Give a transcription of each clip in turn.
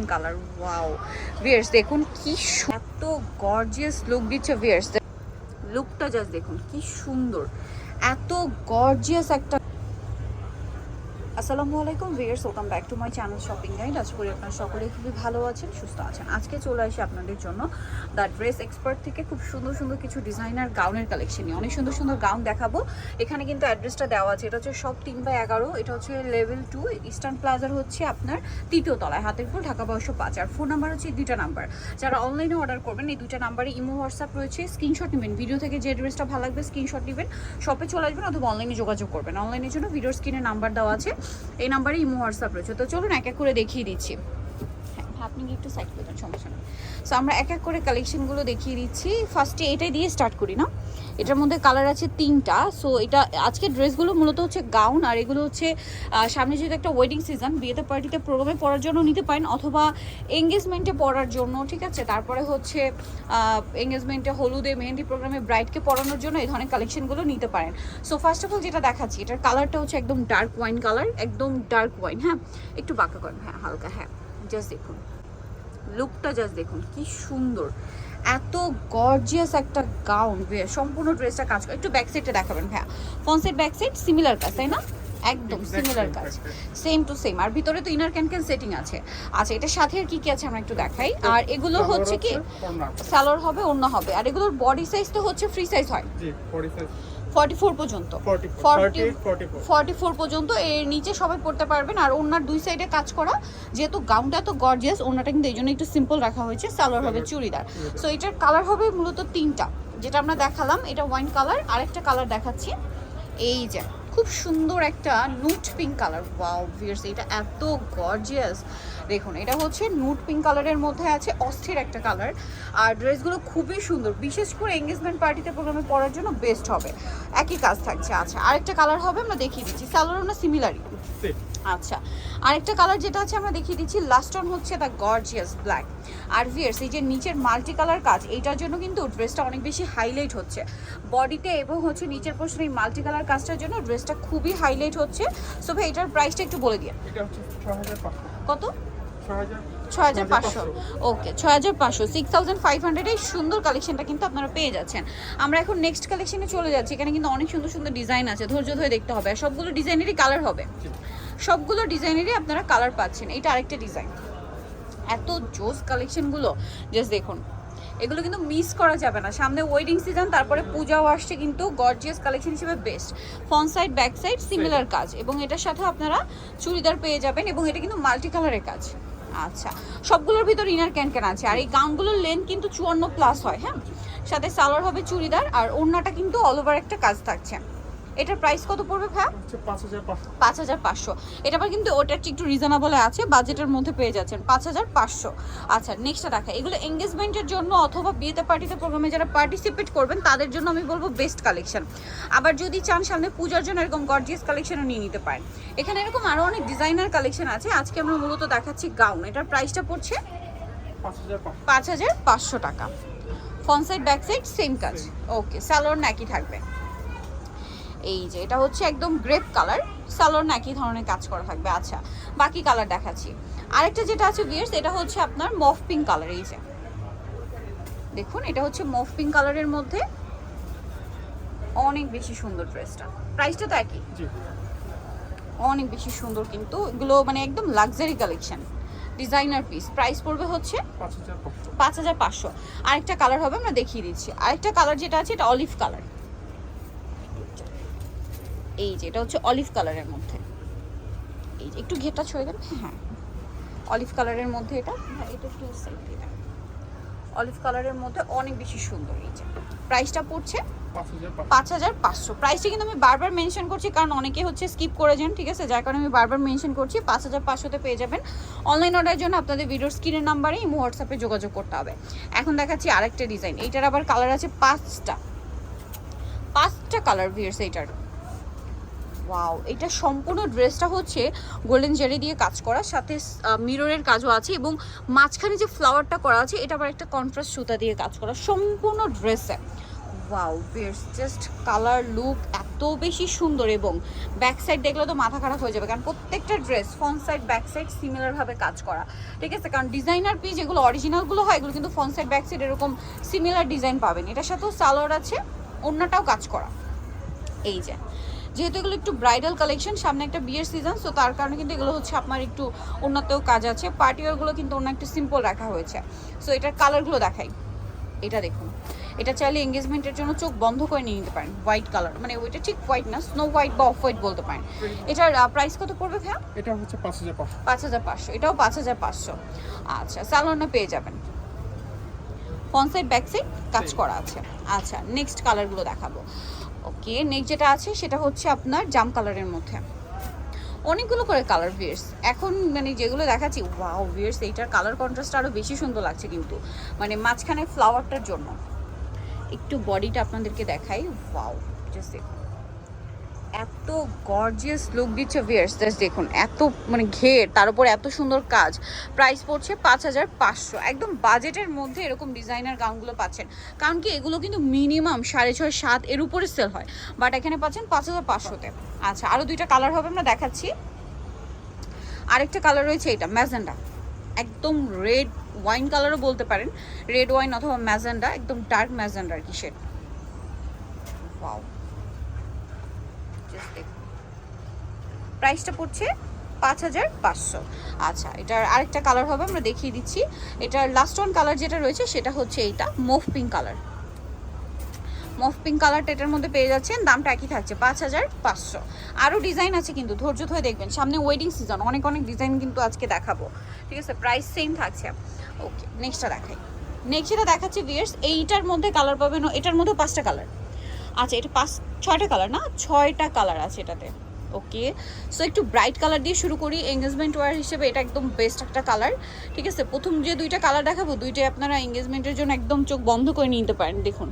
Pink colour wow viewers দেখুন কি এত গর্জিয়াস লুক দিচ্ছে ভিয়ার্স লুকটা জাস্ট দেখুন, কি সুন্দর। এত গর্জিয়াস একটা আসসালামু আলাইকুম viewers welcome back to my channel shopping guide আজ করি আপনারা সকলে খুবই ভালো আছেন, সুস্থ আছেন। আজকে চলে আসি আপনাদের জন্য দ্য ড্রেস এক্সপার্ট থেকে খুব সুন্দর সুন্দর কিছু ডিজাইনার গাউনের কালেকশন নিয়ে। অনেক সুন্দর সুন্দর গাউন দেখাবো। এখানে কিন্তু অ্যাড্রেসটা দেওয়া আছে। এটা হচ্ছে সব তিন বাই এগারো, এটা হচ্ছে লেভেল টু ইস্টার্ন প্লাজার হচ্ছে আপনার তৃতীয় তলায়, হাতের ফুল, ঢাকা বয়সো পাঁচ। আর ফোন নাম্বার হচ্ছে এই দুইটা নাম্বার যারা অনলাইনে অর্ডার করবেন, এই দুইটা নাম্বারে ইমো, হোয়াটসঅ্যাপ রয়েছে। স্ক্রিনশট নেবেন। ভিডিও থেকে যে ড্রেসটা ভালো লাগবে স্ক্রিনশট নেবেন। শপে চলে আসবেন অথবা অনলাইনে যোগাযোগ করবেন। অনলাইনের জন্য ভিডিও স্ক্রিনে নাম্বার দেওয়া আছে। এই নাম্বারে ইমো হোয়াটসঅ্যাপ রয়েছে। তো চলুন এক এক করে দেখিয়ে দিচ্ছি। হ্যাঁ আপনি কি একটু সাইড করবেন সমস্যা নেই। সো আমরা এক এক করে কালেকশনগুলো দেখিয়ে দিচ্ছি। ফার্স্টে এটাই দিয়ে স্টার্ট করি, না? এটার মধ্যে কালার আছে তিনটা। সো এটা আজকে ড্রেসগুলো মূলত হচ্ছে গাউন আর এগুলো হচ্ছে সামনে যেহেতু একটা ওয়েডিং সিজন বিয়েতে পার্টিতে প্রোগ্রামে পড়ার জন্য নিতে পারেন অথবা এঙ্গেজমেন্টে পরার জন্য, ঠিক আছে? তারপরে হচ্ছে এঙ্গেজমেন্টে হলুদে, মেহেন্দি প্রোগ্রামে ব্রাইডকে পরানোর জন্য এই ধরনের কালেকশনগুলো নিতে পারেন। সো ফার্স্ট অফ অল যেটা দেখাচ্ছি, এটার কালারটা হচ্ছে একদম ডার্ক ওয়াইন কালার একদম ডার্ক ওয়াইন হ্যাঁ? একটু বাঁকা করেন হ্যাঁ হালকা হ্যাঁ জাস্ট দেখুন। লুকটা জাস্ট দেখুন কি সুন্দর। এত গর্জিয়াস একটা গাউন সম্পূর্ণ ড্রেসটা কাজ করে। একটু ব্যাক সাইডটা দেখাবেন হ্যাঁ ফনসেট ব্যাক সাইড সিমিলার কাজ তাই না? একদম সিমিলার কাজ। সেম টু সেম আর ভিতরে তো ইনার ক্যান ক্যান সেটিং আছে। আচ্ছা এটা সাথে আর কি কি আছে আমরা একটু দেখাই? আর এগুলো হচ্ছে কি? সালোর হবে অন্য হবে। আর এগুলোর বডি সাইজ তো হচ্ছে ফ্রি সাইজ হয়। জি বডি সাইজ 44 পর্যন্ত। 44 পর্যন্ত এর নিচে সবাই পড়তে পারবেন। আর ওনার দুই সাইডে কাজ করা যেহেতু গাউনটা তো গর্জিয়াস ওনাটা কিন্তু এই জন্য একটু সিম্পল রাখা হয়েছে। সালোয়ার হবে চুড়িদার। সো এটার কালার হবে মূলত তিনটা যেটা আমরা দেখালাম। এটা ওয়াইন কালার আরেকটা কালার দেখাচ্ছি। এই যে খুব সুন্দর একটা nude pink colour wow viewers এটা এত গর্জিয়াস দেখুন, এটা হচ্ছে নুট পিঙ্ক কালারের মধ্যে আছে অস্থির একটা কালার আর ড্রেসগুলো খুবই সুন্দর। বিশেষ করে এঙ্গেজমেন্ট পার্টিতে প্রোগ্রামে পরার জন্য বেস্ট হবে। একই কাজ থাকছে। আচ্ছা আরেকটা কালার হবে, আমরা দেখিয়ে দিচ্ছি। স্যালোর জি আচ্ছা আরেকটা কালার যেটা আছে আমরা দেখিয়ে দিচ্ছি লাস্ট অন হচ্ছে দ্য গর্জিয়াস ব্ল্যাক আর ভিয়ার্স এই যে নিচের মাল্টি কালার কাজ এইটার জন্য কিন্তু ড্রেসটা অনেক বেশি হাইলাইট হচ্ছে। বডিতে এবং হচ্ছে নিচের পোর্শনে এই মাল্টি কালার কাজটার জন্য ড্রেসটা খুবই হাইলাইট হচ্ছে। সো ভাই এটার প্রাইসটা একটু বলে দিয়ে এটা হচ্ছে 6500 কত? ছয় হাজার পাঁচশো। ওকে ছয় হাজার পাঁচশো। সিক্স থাউজেন্ড ফাইভ হান্ড্রেড সুন্দর কালেকশনটা কিন্তু আপনারা পেয়ে যাচ্ছেন। আমরা এখন নেক্সট কালেকশনে চলে যাচ্ছি। এখানে কিন্তু অনেক সুন্দর সুন্দর ডিজাইন আছে। ধৈর্য ধরে দেখতে হবে। আর সবগুলো ডিজাইনেরই কালার হবে। সবগুলো ডিজাইনেরই আপনারা কালার পাচ্ছেন। এটা আরেকটা ডিজাইন। এত জোস কালেকশনগুলো। জাস্ট দেখুন। এগুলো কিন্তু মিস করা যাবে না। সামনে ওয়েডিং সিজন তারপরে পূজাও আসছে কিন্তু গর্জিয়াস কালেকশন হিসেবে best front side back side similar কাজ। এবং এটার সাথে আপনারা চুড়িদার পেয়ে যাবেন এবং এটা কিন্তু মাল্টি কালারের কাজ। আচ্ছা। সবগুলোর ভিতর ইনার ক্যান ক্যান আছে। আর এই গাউনগুলোর লেন্থ কিন্তু চুয়ান্ন প্লাস হয় হ্যাঁ? সাথে সালোয়ার হবে চুড়িদার। আর ওড়নাটা কিন্তু অল ওভার একটা কাজ থাকছে। এটার প্রাইস কত পড়বে ভাই? হচ্ছে 5500 পাঁচ হাজার পাঁচশো। এটা আবার কিন্তু ওটা একটু রিজনেবল আছে বাজেটের মধ্যে পেয়ে যাচ্ছেন পাঁচ হাজার পাঁচশো। আচ্ছা নেক্সটটা দেখা। এগুলো এঙ্গেজমেন্টের জন্য অথবা বিয়েতে পার্টিতে প্রোগ্রামে যারা পার্টিসিপেট করবেন তাদের জন্য আমি বলব বেস্ট কালেকশন আবার যদি চান সামনে পূজার জন্য এরকম গর্জিয়াস কালেকশনও নিয়ে নিতে পারেন। এখানে এরকম আরও অনেক ডিজাইনার কালেকশন আছে। আজকে আমরা মূলত দেখাচ্ছি গাউন এটার প্রাইসটা পড়ছে 5500 পাঁচ হাজার পাঁচশো টাকা। Front side back side same কাজ। ওকে স্যালোর নাকি থাকবে। এই যে এটা হচ্ছে একদম গ্রেপ কালার স্যালোর নাকি ধরনের কাজ করা থাকবে। আচ্ছা বাকি কালার দেখাচ্ছি। আরেকটা যেটা আছে বিয়ার্স এটা হচ্ছে আপনার মফ পিঙ্ক কালার এই যে। দেখুন এটা হচ্ছে মফ পিঙ্ক কালারের মধ্যে অনেক বেশি সুন্দর ড্রেসটা প্রাইসটা তো একই। অনেক বেশি সুন্দর কিন্তু এগুলো মানে একদম luxury collection designer piece price পড়বে হচ্ছে পাঁচ হাজার পাঁচশো। আরেকটা কালার হবে আমরা দেখিয়ে দিচ্ছি। আরেকটা কালার যেটা আছে এটা অলিভ কালার এই যে এটা হচ্ছে অলিভ কালারের মধ্যে। এই যে একটু ঘেরটা ছড়ে দেন হ্যাঁ অলিভ কালারের মধ্যে এটা। হ্যাঁ এটা একটু সাইড দিয়ে অলিভ কালারের মধ্যে অনেক বেশি সুন্দর এই যে। প্রাইসটা পড়ছে 5500 পাঁচ হাজার পাঁচশো। প্রাইসটা কিন্তু আমি বারবার মেনশন করছি কারণ অনেকে হচ্ছে স্কিপ করে যান ঠিক আছে? যার কারণে আমি বারবার মেনশন করছি পাঁচ হাজার পাঁচশোতে পেয়ে যাবেন। অনলাইন অর্ডারের জন্য আপনাদের ভিডিওর স্ক্রিনের নাম্বারে ইমো হোয়াটসঅ্যাপে যোগাযোগ করতে হবে। এখন দেখাচ্ছি আরেকটা ডিজাইন এইটার আবার কালার আছে পাঁচটা। পাঁচটা কালার ভিয়ার্স এইটার। ওয়াও এটা সম্পূর্ণ ড্রেসটা হচ্ছে গোল্ডেন জেরি দিয়ে কাজ করা, সাথে মিররের কাজও আছে এবং মাঝখানে যে ফ্লাওয়ারটা করা আছে, এটা আবার একটা কন্ট্রাস্ট সুতা দিয়ে কাজ করা, সম্পূর্ণ ড্রেসে wow best just colour look এত বেশি সুন্দর এবং ব্যাক সাইড দেখলে তো মাথা খারাপ হয়ে যাবে, কারণ প্রত্যেকটা dress front side back side সিমিলারভাবে কাজ করা। ঠিক আছে, কারণ ডিজাইনার পিস যেগুলো অরিজিনালগুলো হয়, এগুলো কিন্তু ফ্রন্ট সাইড ব্যাক সাইড এরকম সিমিলার ডিজাইন পাবেন। এটার সাথেও সালোয়ার আছে, অন্যটাও কাজ করা। এই যে যেহেতু এগুলো একটু ব্রাইডাল কালেকশন সামনে একটা বিয়ের সিজন সো তার কারণে কিন্তু এগুলো হচ্ছে আপনার একটু অন্যতেও কাজ আছে। পার্টি ওয়ারগুলো কিন্তু অন্য একটু সিম্পল রাখা হয়েছে। সো এটার কালারগুলো দেখাই। এটা দেখুন। এটা চাইলে এঙ্গেজমেন্টের জন্য চোখ বন্ধ করে নিয়ে নিতে পারেন। হোয়াইট কালার মানে ওইটা ঠিক হোয়াইট না স্নো হোয়াইট বা অফ হোয়াইট বলতে পারেন। এটার প্রাইস কত পড়বে ভাইয়া? এটা হচ্ছে পাঁচ হাজার পাঁচশো। পাঁচ হাজার পাঁচশো। এটাও পাঁচ হাজার পাঁচশো। আচ্ছা স্যালোনা পেয়ে যাবেন। ফ্রন্ট সাইড ব্যাক সাইড কাজ করা আছে। আচ্ছা নেক্সট কালারগুলো দেখাবো। ওকে নেক্সট যেটা আছে সেটা হচ্ছে আপনার জাম কালারের মধ্যে। অনেকগুলো করে কালার ভিয়ার্স এখন মানে যেগুলো দেখাচ্ছি ওয়াও ভিয়ার্স এইটার কালার কন্ট্রাস্ট আরও বেশি সুন্দর লাগছে কিন্তু। মানে মাঝখানে ফ্লাওয়ারটার জন্য। একটু বডিটা আপনাদেরকে দেখাই ওয়াও জাস্ট দেখুন। এত গর্জিয়াস লুক দিচ্ছে ভিয়ার্স জাস্ট দেখুন, এত মানে ঘের, তার উপর এত সুন্দর কাজ। প্রাইস পড়ছে পাঁচ হাজার পাঁচশো। একদম বাজেটের মধ্যে এরকম ডিজাইনার গাউনগুলো পাচ্ছেন। কারণ কি, এগুলো কিন্তু মিনিমাম সাড়ে ছয়, সাত এর উপরে সেল হয়। বাট এখানে পাচ্ছেন পাঁচ হাজার পাঁচশোতে। আচ্ছা আরও দুইটা কালার হবে, আমরা দেখাচ্ছি। আরেকটা কালার রয়েছে এটা ম্যাজেন্ডা একদম রেড ওয়াইন কালারও বলতে পারেন। রেড ওয়াইন অথবা ম্যাজেন্ডা একদম ডার্ক ম্যাজেন্ডা আর কি ওয়াও জাস্ট দেখুন প্রাইসটা পড়ছে পাঁচ হাজার পাঁচশো। আচ্ছা এটার আরেকটা কালার হবে, আমরা দেখিয়ে দিচ্ছি। এটার লাস্ট ওয়ান কালার যেটা রয়েছে, সেটা হচ্ছে এইটা mauve pink colour mauve pink কালারটা এটার মধ্যে পেয়ে যাচ্ছেন, দামটা একই থাকছে, পাঁচ হাজার পাঁচশো। আরও ডিজাইন আছে কিন্তু, ধৈর্য ধরে দেখবেন, সামনে ওয়েডিং সিজন অনেক অনেক ডিজাইন কিন্তু আজকে দেখাবো। ঠিক আছে প্রাইস সেম থাকছে। ওকে নেক্সটটা দেখাই। নেক্সট যেটা দেখাচ্ছি ভিয়ার্স এইটার মধ্যে কালার পাবেন, এটার মধ্যে পাঁচটা কালার আচ্ছা এটা পাঁচ, ছয়টা কালার না? ছয়টা কালার আছে এটাতে। ওকে সো একটু ব্রাইট কালার দিয়ে শুরু করি। এঙ্গেজমেন্ট ওয়ার হিসেবে এটা একদম বেস্ট একটা কালার ঠিক আছে? প্রথম যে দুইটা কালার দেখাবো, দুইটাই আপনারা এঙ্গেজমেন্টের জন্য একদম চোখ বন্ধ করে নিতে পারেন। দেখুন।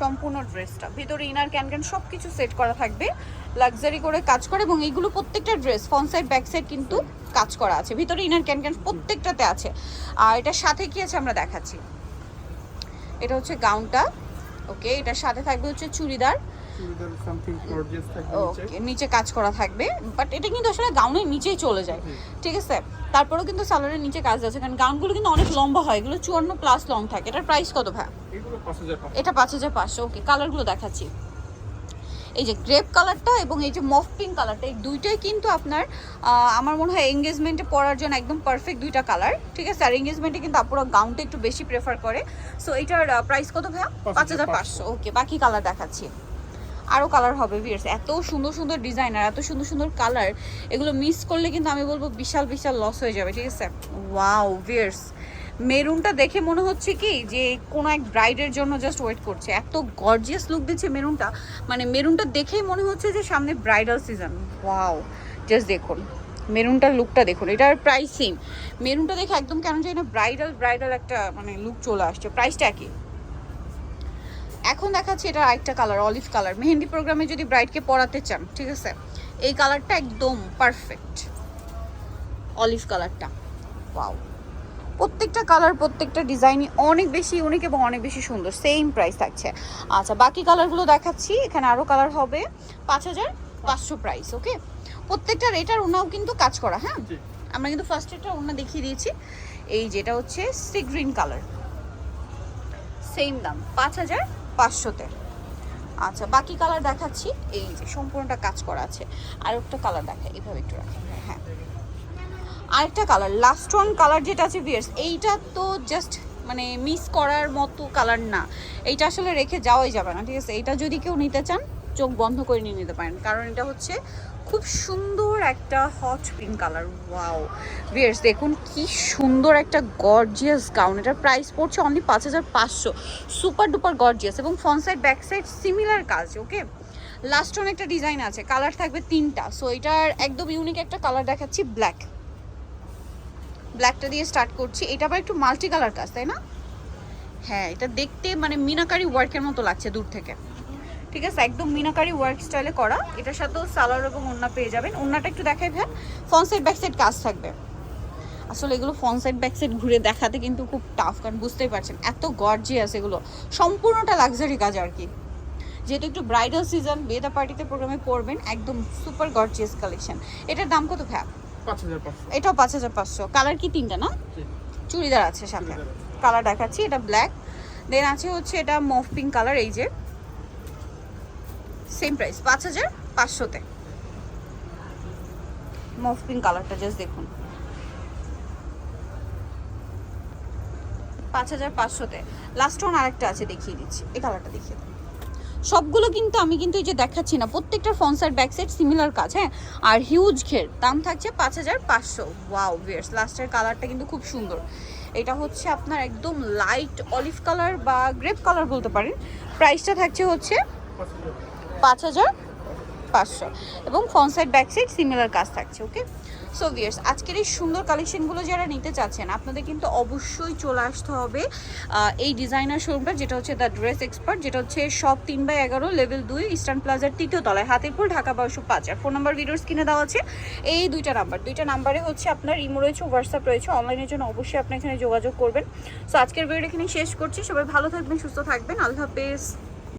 সম্পূর্ণ ড্রেসটা ভিতরে ইনার ক্যান ক্যান সব কিছু সেট করা থাকবে। লাক্সারি করে কাজ করে এবং এইগুলো প্রত্যেকটা dress front side back side কিন্তু কাজ করা আছে। ভিতরে ইনার ক্যান ক্যান প্রত্যেকটাতে আছে। আর এটার সাথে কি আছে আমরা দেখাচ্ছি। এটা হচ্ছে গাউনটা ওকে এটার সাথে থাকবে হচ্ছে চুড়িদার। ওকে নিচে। কাজ করা থাকবে বাট এটা কিন্তু আসলে গাউনের নিচেই চলে যায়। ঠিক আছে? তারপরেও কিন্তু সালোয়ারের নিচে কাজ আছে কারণ গাউনগুলো কিন্তু অনেক লম্বা হয় এগুলো চুয়ান্ন প্লাস লং থাকে। এটার প্রাইস কত ভাই এটা পাঁচ হাজার পাঁচশো ওকে কালারগুলো দেখাচ্ছি। এই যে গ্রেপ কালারটা এবং এই যে মফ পিঙ্ক কালারটা এই দুইটাই কিন্তু আপনার আমার মনে হয় এঙ্গেজমেন্টে পরার জন্য একদম পারফেক্ট দুইটা কালার ঠিক আছে? আর এঙ্গেজমেন্টে কিন্তু আপুরা গাউনটা একটু বেশি প্রেফার করে। সো এটার প্রাইস কত ভাইয়া? পাঁচ হাজার পাঁচশো। ওকে বাকি কালার দেখাচ্ছি। আরও কালার হবে ভিয়ার্স এত সুন্দর সুন্দর ডিজাইনার এত সুন্দর সুন্দর কালার এগুলো মিস করলে কিন্তু আমি বলব বিশাল বিশাল লস হয়ে যাবে, ঠিক আছে? ওয়াও ভিয়ার্স মেরুনটা দেখে মনে হচ্ছে কি যে কোনো এক ব্রাইডের জন্য জাস্ট ওয়েট করছে। এত গর্জিয়াস লুক দিচ্ছে মেরুনটা মানে মেরুনটা দেখেই মনে হচ্ছে যে সামনে ব্রাইডাল সিজন ওয়াও জাস্ট দেখুন। মেরুনটার লুকটা দেখুন। এটার প্রাইস সেম মেরুনটা দেখে একদম কেন জানি না ব্রাইডাল ব্রাইডাল একটা মানে লুক চলে আসছে। প্রাইসটা একই। এখন দেখাচ্ছি এটা আরেকটা কালার অলিভ কালার মেহেন্দি প্রোগ্রামে যদি ব্রাইডকে পরাতে চান ঠিক আছে? এই কালারটা একদম পারফেক্ট অলিভ কালারটা ওয়াও প্রত্যেকটা কালার প্রত্যেকটা ডিজাইনই অনেক বেশি ইউনিক এবং অনেক বেশি সুন্দর। সেম প্রাইস থাকছে। আচ্ছা বাকি কালারগুলো দেখাচ্ছি। এখানে আরও কালার হবে। পাঁচ হাজার পাঁচশো প্রাইস ওকে প্রত্যেকটা রেটার ওনাও কিন্তু কাজ করা হ্যাঁ? আমরা কিন্তু ফার্স্ট এটা ওনা দেখিয়ে দিয়েছি। এই যেটা হচ্ছে সি গ্রিন কালার সেম দাম পাঁচ হাজার পাঁচশোতে। আচ্ছা বাকি কালার দেখাচ্ছি। এই যে সম্পূর্ণটা কাজ করা আছে। আর একটা কালার দেখা এইভাবে একটু রাখি। হ্যাঁ। আরেকটা কালার লাস্ট ওয়ান কালার যেটা আছে ভিয়ার্স এইটা তো জাস্ট মানে মিস করার মতো কালার না। এইটা আসলে রেখে যাওয়াই যাবে না, ঠিক আছে? এইটা যদি কেউ নিতে চান, চোখ বন্ধ করে নিয়ে নিতে পারেন। কারণ এটা হচ্ছে খুব সুন্দর একটা hot pink colour wow viewers দেখুন কি সুন্দর একটা গর্জিয়াস গাউন এটার প্রাইস পড়ছে অনলি পাঁচ হাজার পাঁচশো। সুপার ডুপার গর্জিয়াস এবং front side back side similar কাজ ওকে লাস্ট ওয়ান একটা ডিজাইন আছে কালার থাকবে তিনটা। সো এটার একদম ইউনিক একটা কালার দেখাচ্ছি ব্ল্যাক ব্ল্যাকটা দিয়ে স্টার্ট করছি। এটা আবার একটু মাল্টি কালার কাজ, তাই না? হ্যাঁ এটা দেখতে মানে মিনাকারি ওয়ার্কের মতো লাগছে দূর থেকে। ঠিক আছে একদম মিনাকারি ওয়ার্ক স্টাইলে করা। এটার সাথেও সালোয়ার এবং ওন্না পেয়ে যাবেন। ওন্নাটা একটু দেখাই ভ্যান ফ্রন্ট সাইড ব্যাক সাইড কাজ থাকবে। আসলে এগুলো ফ্রন্ট সাইড ব্যাক সাইড ঘুরে দেখাতে কিন্তু খুব টাফ কারণ বুঝতেই পারছেন এত গর্জিয়াস এগুলো। সম্পূর্ণটা লাক্সারি কাজ আর কি। যেহেতু একটু ব্রাইডাল সিজন বিয়েদা পার্টিতে প্রোগ্রামে পরবেন একদম সুপার গর্জিয়াস কালেকশন এটার দাম কত ভ্যা পাঁচ হাজার পাঁচশো। এটাও পাঁচ হাজার পাঁচশো। কালার কি তিনটা না? চুড়িদার আছে সামনে কালার দেখাচ্ছি এটা ব্ল্যাক দেন আছে হচ্ছে এটা মফ পিঙ্ক কালার এই যে। সেম প্রাইস পাঁচ হাজার পাঁচশোতে। মফ পিঙ্ক কালারটা জাস্ট দেখুন। পাঁচ হাজার পাঁচশোতে। লাস্ট ওয়ান আরেকটা আছে, দেখিয়ে দিচ্ছি। এই কালারটা দেখিয়ে দিন। সবগুলো কিন্তু আমি কিন্তু এই যে দেখাচ্ছি না, প্রত্যেকটা সাইড ব্যাক সাইড সিমিলার কাজ হ্যাঁ? আর হিউজ ঘের, দাম থাকছে পাঁচ হাজার পাঁচশো। ওয়াও ভিয়ার্স লাস্টের কালারটা কিন্তু খুব সুন্দর। এটা হচ্ছে আপনার একদম লাইট অলিভ কালার বা গ্রেপ কালার বলতে পারেন। প্রাইসটা থাকছে হচ্ছে পাঁচ হাজার পাঁচশো। এবং front side back side similar কাজ থাকছে ওকে সো ভিয়ার্স আজকের এই সুন্দর কালেকশনগুলো যারা নিতে চাচ্ছেন, আপনাদের কিন্তু অবশ্যই চলে আসতে হবে এই ডিজাইনার শোরুমটা যেটা হচ্ছে দ্য ড্রেস এক্সপার্ট যেটা হচ্ছে সব তিন বাই এগারো লেভেল দুই ইস্টার্ন প্লাজার তৃতীয় তলায় হাতিরপুর ঢাকা বারোশো পাঁচ। আর ফোন নাম্বার ভিডিওস কিনে দেওয়া আছে, এই দুইটা নাম্বার দুইটা নাম্বারে হচ্ছে আপনার ইমো রয়েছে হোয়াটসঅ্যাপ রয়েছে অনলাইনের জন্য অবশ্যই আপনি এখানে যোগাযোগ করবেন। সো আজকের ভিডিও এখানে শেষ করছি, সবাই ভালো থাকবেন, সুস্থ থাকবেন, আল্লাহ হাফেজ।